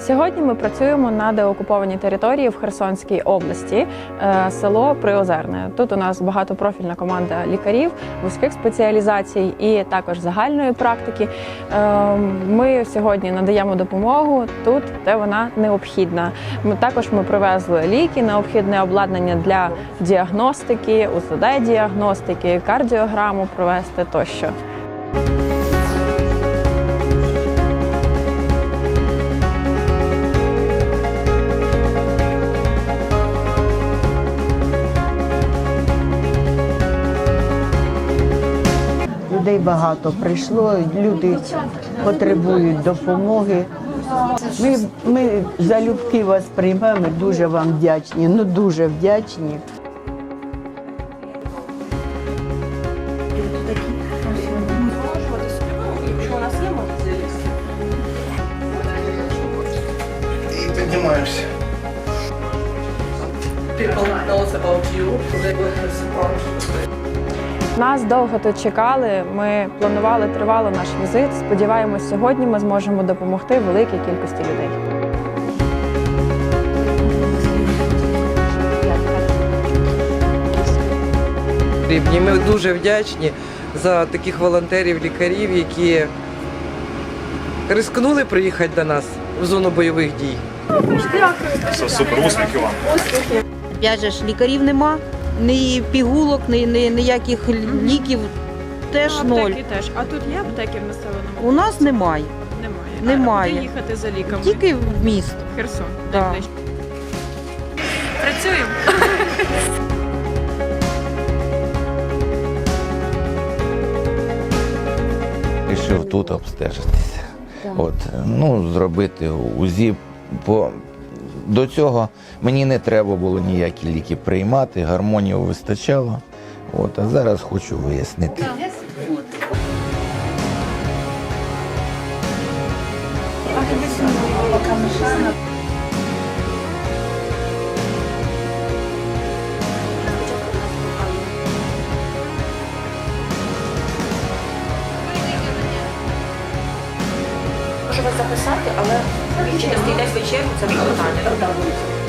Сьогодні ми працюємо на деокупованій території в Херсонській області, е, село Приозерне. Тут у нас багатопрофільна команда лікарів, вузьких спеціалізацій і також загальної практики. Е, Ми сьогодні надаємо допомогу тут, де вона необхідна. Ми також ми привезли ліки, необхідне обладнання для діагностики, УЗД-діагностики, кардіограму провести тощо. Людей багато прийшло, люди потребують допомоги. Ми, ми залюбки вас приймемо, дуже вам вдячні, ну дуже вдячні. І піднімаємося. people knows about you, they will have support. Нас довго тут чекали. Ми планували тривало наш візит. Сподіваємось, сьогодні ми зможемо допомогти великій кількості людей. потрібні. Ми дуже вдячні за таких волонтерів, лікарів, які рискнули приїхати до нас в зону бойових дій. Все супер, успіхів вам. Опять же ж, лікарів нема, ні пігулок, ні, ні ніяких ліків. Теж ноль. Аптеки теж. А тут є аптеки в населеному? У нас немає, Немає. немає. А де їхати за ліками? тільки в місто. Херсон. Да. найближче. Працюємо. Рішив тут обстежитися. От, ну, зробити УЗІ. Бо до цього мені не треба було ніякі ліки приймати, гармонію вистачало. От, а зараз хочу вияснити. Можу вас записати, але чи настійде в вечерю, це вже питання.